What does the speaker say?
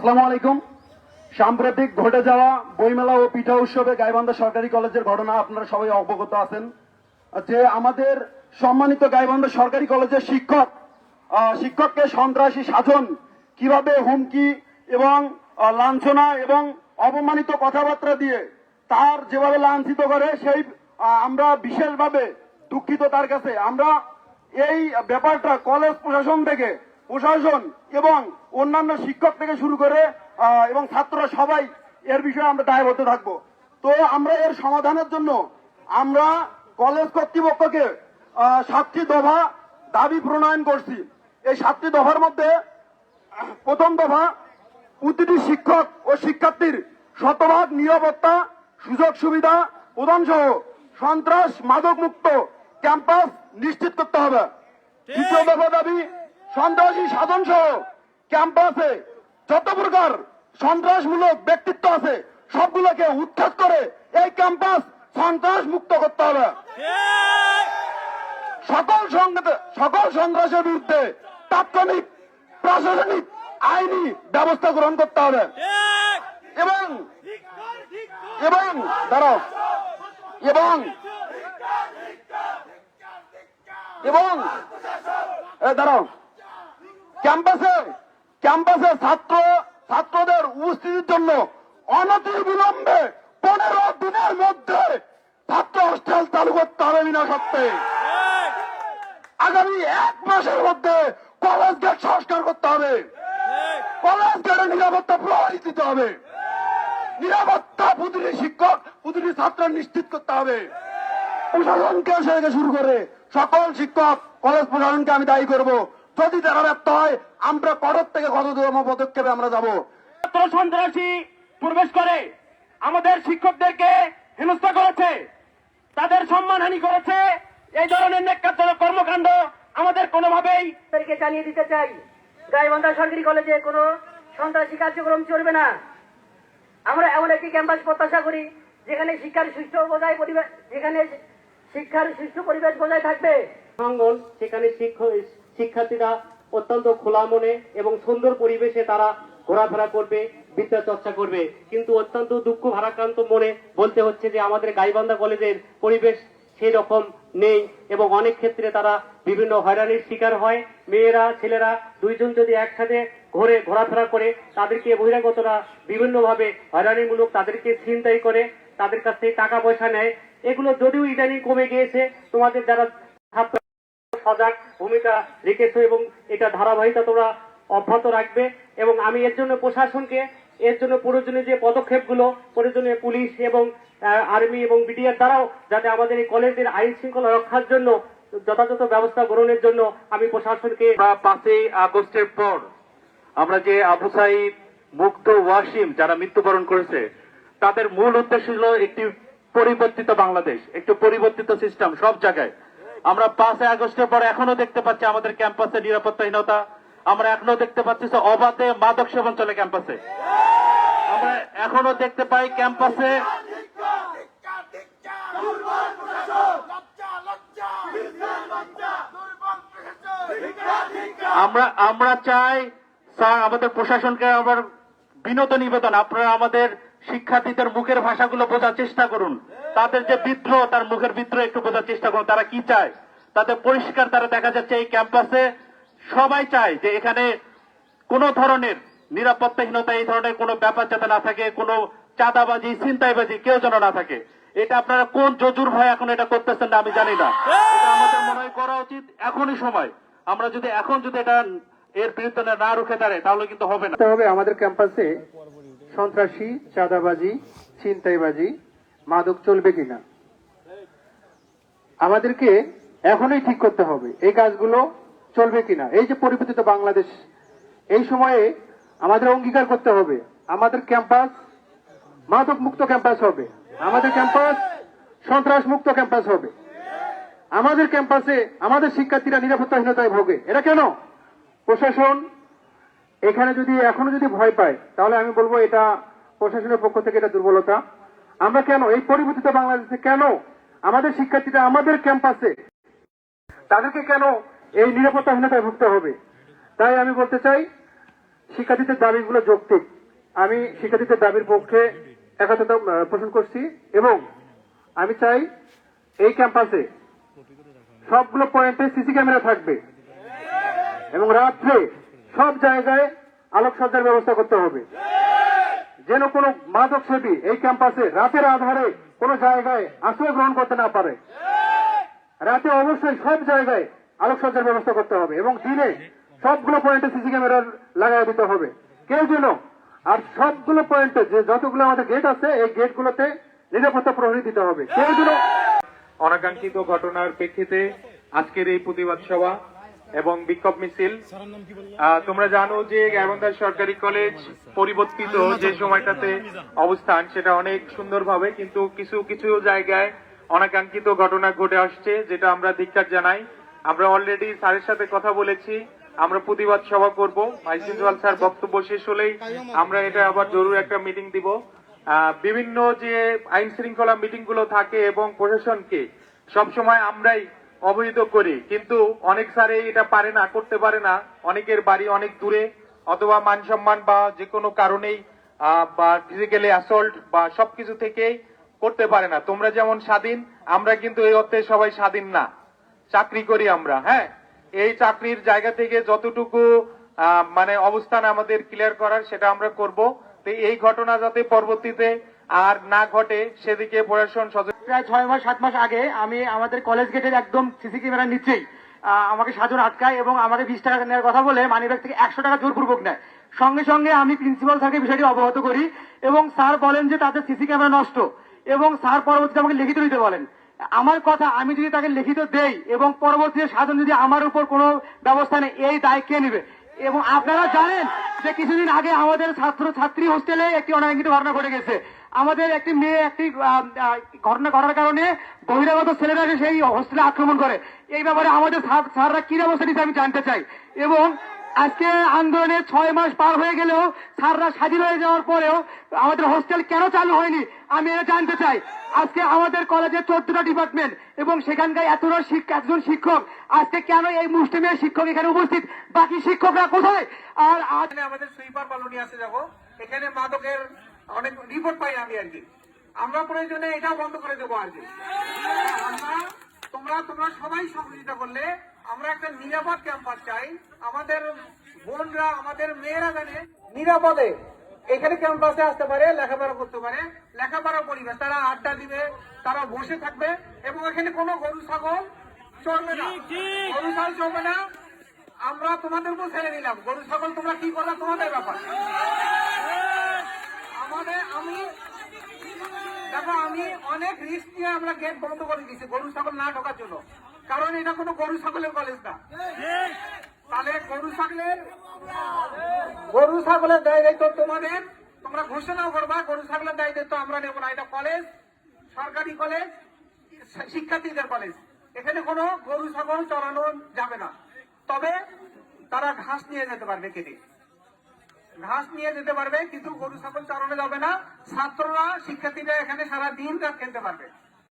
আসসালামু আলাইকুম। সাম্প্রতিক ঘটে যাওয়া বইমেলা ও পিঠা উৎসবে গাইবান্ধা সরকারি কলেজের ঘটনা আপনারা সবাই অবগত আছেন। যে আমাদের সম্মানিত গাইবান্ধা সরকারি কলেজের শিক্ষক শিক্ষককে সন্ত্রাসী সাজন কীভাবে হুমকি এবং লাঞ্ছনা এবং অপমানিত কথাবার্তা দিয়ে তার যেভাবে লাঞ্ছিত করে, সেই আমরা বিশেষভাবে দুঃখিত তার কাছে। আমরা এই ব্যাপারটা কলেজ প্রশাসন থেকে প্রশাসন এবং অন্যান্য শিক্ষক থেকে শুরু করে এবং ছাত্ররা সবাই এর বিষয়ে আমরা দায়বদ্ধ থাকব। তো আমরা এর সমাধানের জন্য আমরা কলেজ কর্তৃপক্ষকে সাতটি দফা দাবি প্রণয়ন করছি। এই সাতটি দফার মধ্যে প্রথম দফা প্রতিটি শিক্ষক ও শিক্ষার্থীর শতভাগ নিরাপত্তা সুযোগ সুবিধা প্রদান সহ সন্ত্রাস মাদক মুক্ত ক্যাম্পাস নিশ্চিত করতে হবে। দ্বিতীয় দফা দাবি সন্ত্রাসী সাধন সহ ক্যাম্পাসে যত প্রকার সন্ত্রাসমূলক ব্যক্তিত্ব আছে, সবগুলোকে উচ্ছেদ করে এই ক্যাম্পাস সন্ত্রাস মুক্ত করতে হবে। সকল সকল সন্ত্রাসের বিরুদ্ধে তাৎক্ষণিক, প্রশাসনিক, আইনি ব্যবস্থা গ্রহণ করতে হবে। এবং এবং, দাঁড়াও। এবং এবং দাঁড়াও। ক্যাম্পাসে ক্যাম্পাসে ছাত্র, ছাত্রদের উপস্থিতির জন্য অনতি বিলম্বে পনেরো দিনের মধ্যে ছাত্র হোস্টেল চালু করতে হবে বিনা সত্ত্বে আগামী এক মাসের মধ্যে কলেজ গেট সংস্কার করতে হবে। কলেজ গেটের নিরাপত্তা প্রহরী দিতে হবে। নিরাপত্তা প্রতিটি শিক্ষক, প্রতিটি ছাত্র নিশ্চিত করতে হবে। প্রশাসনকে শুরু করে সকল শিক্ষক, কলেজ প্রশাসনকে আমি দায়ী করব। যদি তারা ব্যর্থ হয় আমরা কঠোর থেকে কততম পদক্ষেপে আমরা যাব? সন্ত্রাসী প্রবেশ করে আমাদের শিক্ষকদেরকে হেনস্থা করেছে তাদের সম্মানহানি করেছে এই ধরনের নেকাত্মক কর্মকাণ্ড আমাদের কোনোভাবেই তাদেরকে জানিয়ে দিতে চাই। গাইবান্ধা সরকারি কলেজে কোনো সন্ত্রাসী কার্যক্রম চলবে না। আমরা এমন একটি ক্যাম্পাস প্রত্যাশা করি যেখানে শিক্ষার সুষ্ঠু বজায় পরিবেশ যেখানে শিক্ষার সুষ্ঠু পরিবেশ বজায় থাকবে। সেখানে শিক্ষক শিক্ষার্থীরা অত্যন্ত খোলা মনে এবং সুন্দর পরিবেশে তারা ঘোরাফেরা করবে, বিদ্যা চর্চা করবে। কিন্তু অত্যন্ত দুঃখ ভারাক্রান্ত মনে বলতে হচ্ছে যে আমাদের গাইবান্ধা কলেজের পরিবেশ সেই রকম নেই এবং অনেক ক্ষেত্রে তারা বিভিন্ন হয়রানির শিকার হয়। মেয়েরা, ছেলেরা দুইজন যদি একসাথে ঘোরে, ঘোরাফেরা করে, তাদেরকে বহিরাগতরা বিভিন্নভাবে হয়রানিমূলক তাদেরকে ছিনতাই করে, তাদের কাছ থেকে টাকা পয়সা নেয়। এগুলো যদিও ইদানিং কমে গিয়েছে, তোমাদের যারা সজাগ ভূমিকা রেখেছো এবং এটা ধারাবাহিকতা তোমরা অব্যাহত রাখবে এবং আমি এর জন্য প্রশাসনকে, এর জন্য প্রয়োজনীয় যে পদক্ষেপগুলো, প্রয়োজনীয় পুলিশ এবং আর্মি এবং বিডিআর দ্বারাও যাতে আমাদের এই কলেজের আইন শৃঙ্খলা রক্ষার জন্য যথাযথ ব্যবস্থা গ্রহণের জন্য আমি প্রশাসনকে পাঁচই আগস্টের পর আমরা যে আবু সাইদ মুগ্ধ ওয়াসিম যারা মৃত্যুবরণ করেছে, তাদের মূল উদ্দেশ্য ছিল একটি পরিবর্তিত বাংলাদেশ, একটি পরিবর্তিত সিস্টেম সব জায়গায়। আমরা পাঁচই আগস্টের পর এখনও দেখতে পাচ্ছি আমাদের ক্যাম্পাসে নিরাপত্তাহীনতা। আমরা এখনও দেখতে পাচ্ছি অবাধে মাদক সেবন চলে ক্যাম্পাসে। আমরা এখনও দেখতে পাই ক্যাম্পাসে আমরা আমরা চাই স্যার, আমাদের প্রশাসনকে আবার বিনোদ নিবেদন। আপনারা আমাদের শিক্ষার্থীদের মুখের ভাষাগুলো বোঝার চেষ্টা করুন। তাদের যে বিদ্রোহ, তার মুখের বিদ্রোহ একটু বোঝার চেষ্টা করুন, তারা কি চায়? তাদের পরিষ্কার তারা দেখা যাচ্ছে এই ক্যাম্পাসে সবাই চায় যে এখানে কোন ধরনের নিরাপত্তাহীনতা, এই ধরনের কোনো ব্যাপার যাতে না থাকে, কোনো চাঁদাবাজি, ছিনতাইবাজি কেউ যেন না থাকে। এটা আপনারা কোন জজুর ভয় এখন এটা করতেছেন না আমি জানি না। আমাদের করা উচিত এখনই সময়। আমরা যদি এখন যদি এটা এর বিরুদ্ধে না রুখে দাঁড়াই, তাহলে কিন্তু হবে না। হবে আমাদের ক্যাম্পাসে সন্ত্রাসী, চাঁদাবাজি, ছিনতাইবাজি, মাদক চলবে কিনা? আমাদেরকে এখনই ঠিক করতে হবে এই কাজগুলো চলবে কিনা। এই যে পরিবর্তিত বাংলাদেশ, এই সময়ে আমাদের অঙ্গীকার করতে হবে। আমাদের ক্যাম্পাস মাদক মুক্ত ক্যাম্পাস হবে। আমাদের ক্যাম্পাস সন্ত্রাস মুক্ত ক্যাম্পাস হবে। আমাদের ক্যাম্পাসে আমাদের শিক্ষার্থীরা নিরাপত্তাহীনতায় ভোগে। এটা কেন? প্রশাসন এখানে যদি এখনও যদি ভয় পায় তাহলে আমি বলব এটা প্রশাসনের পক্ষ থেকে এটা দুর্বলতা। আমরা কেন এই পরিবর্তিত বাংলাদেশে কেন আমাদের শিক্ষার্থীরা আমাদের ক্যাম্পাসে তাদেরকে কেন এই নিরাপত্তাহীনতায় ভুগতে হবে? তাই আমি বলতে চাই শিক্ষার্থীদের দাবিগুলো যৌক্তিক। আমি শিক্ষার্থীদের দাবির পক্ষে একাত্মতা আহ, পোষণ করছি এবং আমি চাই এই ক্যাম্পাসে সবগুলো পয়েন্টে সিসি ক্যামেরা থাকবে এবং রাত্রে সব জায়গায় আলোকসজ্জার ব্যবস্থা করতে হবে। যেন কোনো মাদক সেবী এই ক্যাম্পাসে রাতের আধারে কোনো জায়গায় আশ্রয় গ্রহণ করতে না পারে। রাতে অবশ্যই সব জায়গায় আলোকসজ্জার ব্যবস্থা করতে হবে এবং দিনে সবগুলো পয়েন্টে সিসি ক্যামেরা লাগাই দিতে হবে। কেউ যেন আর সবগুলো পয়েন্টে যে যতগুলো আমাদের গেট আছে, এই গেটগুলোতে নিরাপত্তা প্রহরী দিতে হবে। কেউ যেন অনাকাঙ্ক্ষিত ঘটনার প্রেক্ষিতে আজকের এই প্রতিবাদ সভা এবং বিক্ষোভ মিছিল। তোমরা জানো যে গাইবান্ধা সরকারি কলেজ পরিবর্তিত যে সময়টাতে অবস্থান, সেটা অনেক সুন্দরভাবে কিন্তু কিছু কিছু জায়গায় অনাকাঙ্ক্ষিত ঘটনা ঘটে আসছে, যেটা আমরা ধিক্কার জানাই। আমরা অলরেডি স্যারের সাথে কথা বলেছি, আমরা প্রতিবাদ সভা করব। ভাইস প্রিন্সিপাল স্যার, বক্তব্য শেষ হলেই আমরা এটা আবার জরুরি একটা মিটিং দিব। বিভিন্ন যে আইন শৃঙ্খলা মিটিংগুলো থাকে এবং প্রশাসনকে, সবসময় আমরাই অবহিত করি। কিন্তু অনেক স্যারে এটা পারে না, করতে পারে না। অনেকের বাড়ি অনেক দূরে, অথবা মান সম্মান বা যে কোনো কারণেই বা ফিজিক্যালি অ্যাসল্ট বা সবকিছু থেকেই করতে পারে না। তোমরা যেমন স্বাধীন, আমরা কিন্তু এই অর্থে সবাই স্বাধীন না। চাকরি করি আমরা হ্যাঁ? এই চাকরির জায়গা থেকে যতটুকু মানে অবস্থান আমাদের ক্লিয়ার করার সেটা আমরা করব। তো এই ঘটনা যাতে পরবর্তীতে আর না ঘটে, সেদিকে প্রশাসন সচেতন প্রায় ছয় মাস, সাত মাস আগে আমি আমাদের কলেজ গেটের একদম সিসি ক্যামেরা নিচেই আমাকে সাজন আটকায় এবং আমাকে বিশ টাকা নেওয়ার কথা বলে মানিব্যাগ থেকে একশো টাকা জোরপূর্বক নেয়। সঙ্গে সঙ্গে আমি প্রিন্সিপাল স্যারকে বিষয়টি অবগত করি এবং স্যার বলেন যে তাদের সিসি ক্যামেরা নষ্ট এবং স্যার পরবর্তীতে আমাকে লিখিত দিতে বলেন। আমার কথা আমি যদি তাকে লিখিত দেই এবং পরবর্তীতে সাজন যদি আমার উপর কোনো ব্যবস্থা নেই এই দায় কে নেবে? এবং আপনারা জানেন যে কিছুদিন আগে আমাদের ছাত্র ছাত্রী হোস্টেলে একটি অনাকাঙ্ক্ষিত ঘটনা ঘটে গেছে। আমাদের একটি মেয়ে একটি ঘটনা ঘটার কারণে বহিরাগত ছেলেরা সেই হোস্টেলে আক্রমণ করে। এই ব্যাপারে আমাদের স্যার- স্যাররা কি ব্যবস্থা নিতে আমি জানতে চাই। এবং আজকে আন্দোলনে ছয় মাস পার হয়ে গেলেও স্যাররা স্বাধীন হয়ে যাওয়ার পরেও আমাদের হোস্টেল কেন চালু হয়নি, আমি এটা জানতে চাই। আজকে আমাদের কলেজের চোদ্দটা ডিপার্টমেন্ট এবং সেখানকার এতটা একজন শিক্ষক, আজকে কেন এই মুসলিমের শিক্ষক এখানে উপস্থিত? বাকি শিক্ষকরা কোথায়? আর আজ আমাদের সুইপার কলোনি আছে যাব এখানে মাদকের অনেক রিপোর্ট পাই আমি আর কি। আমরা প্রয়োজনে এটা বন্ধ করে দেবো আর কি। আমরা তোমরা তোমরা সবাই সহযোগিতা করলে আমরা একটা নিরাপদ ক্যাম্পাস চাই। আমাদের বোনরা আমাদের মেয়েরা জানে নিরাপদে এখানে ক্যাম্পাসে আসতে পারে লেখাপড়া করতে পারে লেখাপড়া পরিবেশ তারা আড্ডা দিবে তারা বসে থাকবে এবং এখানে কোনো গরু ছাগল চলবে না। গরু ছাগল চলবে না। আমরা তোমাদের উপর ছেড়ে দিলাম। গরু ছাগল তোমরা কি করবে? তোমাদের ব্যাপার। আমাদের আমি দেখো, আমি অনেক রিস্ক নিয়ে আমরা গেট বন্ধ করে দিয়েছি, গরু ছাগল না ঢোকার জন্য। কারণ এটা কোনো গরু ছাগলের কলেজ না। তাহলে গরু ছাগলের গরু ছাগলের দায় দায়িত্ব তোমাদের। তোমরা ঘোষণাও করবা, গরু ছাগলের দায় দায়িত্ব আমরা নেব না। এটা কলেজ সরকারি কলেজ শিক্ষার্থীদের কলেজ এখানে কোনো গরু ছাগল চড়ানো যাবে না। তবে তারা ঘাস নিয়ে যেতে পারবে কেটে। ঘাস নিয়ে যেতে পারবে, কিন্তু গরু ছাগল চারণে যাবে না। ছাত্ররা, শিক্ষার্থীরা এখানে সারা দিন রাত খেলতে পারবে।